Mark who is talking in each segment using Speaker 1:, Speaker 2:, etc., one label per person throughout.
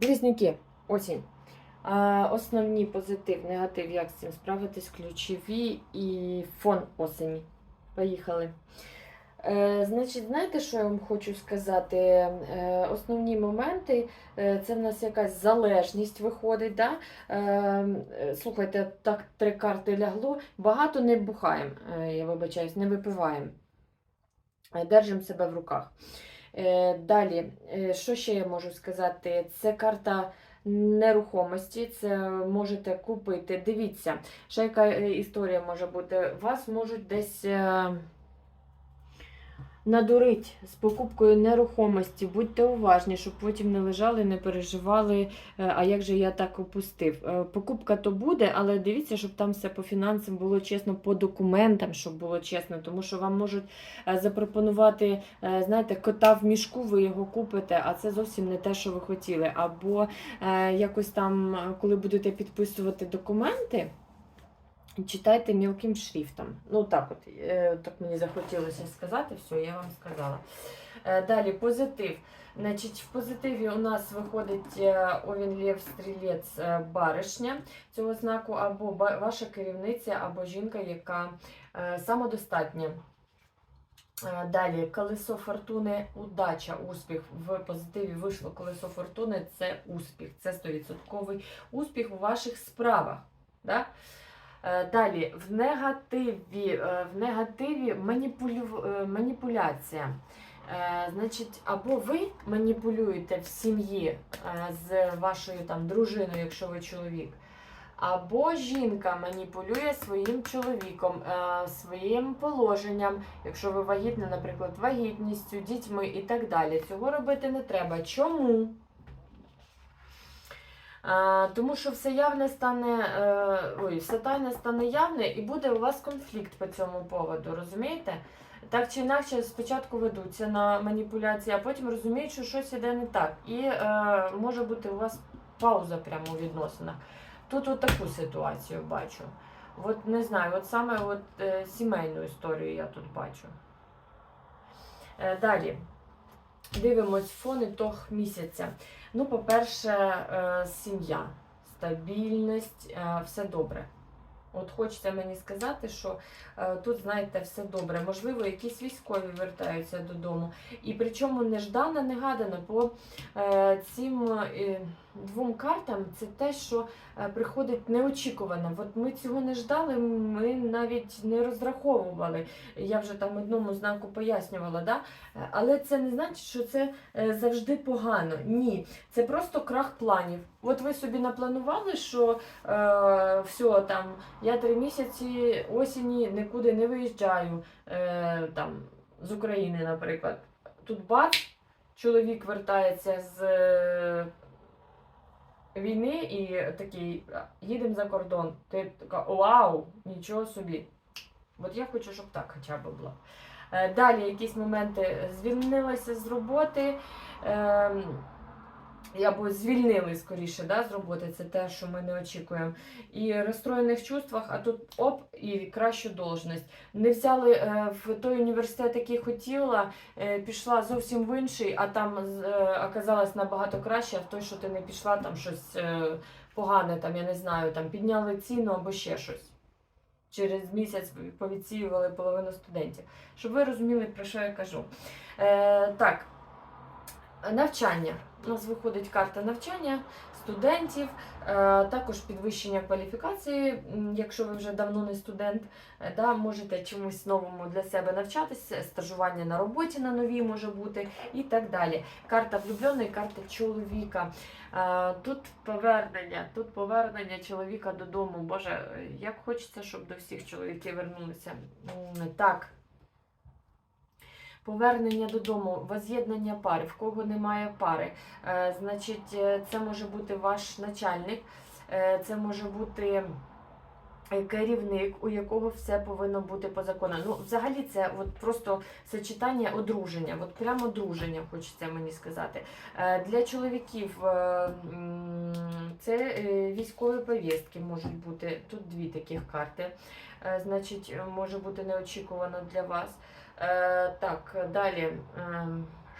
Speaker 1: Близнюки, осінь. Основні позитив, негатив, як з цим справитись, ключові і фон осені. Поїхали. Е, значить, знаєте, що я вам хочу сказати? Е, основні моменти е, це в нас якась залежність виходить. Да? Слухайте, так три карти лягло. Багато не бухаємо, я вибачаюсь, не випиваємо. Держимо себе в руках. Е, Далі, е, що ще я можу сказати? Це карта нерухомості, це можете купити. Дивіться, ще яка е, історія може бути. Вас можуть десь надурить з покупкою нерухомості. Будьте уважні, щоб потім не лежали, не переживали, е, а як же я так опустив. Е, Покупка то буде, але дивіться, щоб там все по фінансам було чесно, по документам, щоб було чесно, тому що вам можуть е, запропонувати, знаєте, кота в мішку, ви його купите, а це зовсім не те, що ви хотіли. Або якось там, коли будете підписувати документи. Читайте мілким шрифтом. Ну так от, е, так мені захотілося сказати, все, я вам сказала. Е, Далі позитив. Значить, в позитиві у нас виходить е, Овін Лев Стрілець баришня цього знаку, або ваша керівниця, або жінка, яка самодостатня. Далі колесо фортуни, удача, успіх. В позитиві вийшло колесо фортуни це успіх. Це 100% успіх у ваших справах. Да? Е, Далі, в негативі, е, в негативі маніпулю, е, маніпуляція. Значить, або ви маніпулюєте в сім'ї з вашою там дружиною, якщо ви чоловік, або жінка маніпулює своїм чоловіком, своїм положенням, якщо ви вагітна, наприклад, вагітністю, дітьми і так далі. Цього робити не треба. Чому? Тому що все явне стане, е, ой, все тайне стане явне і буде у вас конфлікт по цьому поводу, розумієте? Так чи інакше, спочатку ведуться на маніпуляції, а потім розуміють, що щось іде не так. І е, може бути у вас пауза прямо у відносинах. Тут от таку ситуацію бачу. От не знаю, от саме от, е, сімейну історію я тут бачу. Е, далі. Дивимось фони того місяця. Ну, по-перше, е, сім'я, стабільність, е, все добре. От хочеться мені сказати, що е, тут, знаєте, все добре. Можливо, якісь військові вертаються додому. І причому неждано, негадано, по цим двом картам це те, що е, приходить неочікувано. От ми цього не ждали, ми навіть не розраховували. Я вже там одному знаку пояснювала, да? Е, але це не значить, що це е, завжди погано. Ні, це просто крах планів. От ви собі напланували, що е, все там я три місяці осені нікуди не виїжджаю е, там, з України, наприклад. Тут бац, чоловік вертається з війни і такий, їдемо за кордон. Ти така, вау, нічого собі. От я хочу, щоб так хоча б було. Е, Далі якісь моменти звільнилася з роботи. Або звільнили скоріше да, з роботи, це те, що ми не очікуємо. І розстроєних чувствах, а тут оп, і кращу должність. Не взяли е, в той університет, який хотіла, е, пішла зовсім в інший, а там е, оказалось набагато краще, а в той, що ти не пішла, там щось е, погане, там, я не знаю, там підняли ціну або ще щось. Через місяць повідсіювали половину студентів. Щоб ви розуміли, про що я кажу. Е, так, навчання. У нас виходить карта навчання студентів, е, також підвищення кваліфікації, якщо ви вже давно не студент, е, да, можете чомусь новому для себе навчатися, стажування на роботі на новій може бути і так далі. Карта влюбленої, карта чоловіка. Е, Тут повернення, тут повернення чоловіка додому. Боже, як хочеться, щоб до всіх чоловіків вернулися. Так. Повернення додому, воз'єднання пари, в кого немає пари. Е, значить, е, це може бути ваш начальник, е, це може бути керівник, у якого все повинно бути по закону. Ну, взагалі, це от просто сочетання одруження, от прямо одруження, хочеться мені сказати. Для чоловіків це військові повістки можуть бути. Тут дві таких карти. Значить, може бути неочікувано для вас. Е, так, далі. е,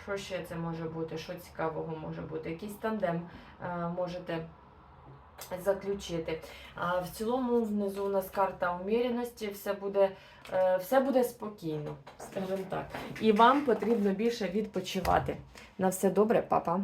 Speaker 1: Що ще це може бути? Що цікавого може бути? Якийсь тандем е, можете заключити. А в цілому внизу у нас карта уміряності, все буде, е, все буде спокійно, скажімо так. І вам потрібно більше відпочивати. На все добре, папа.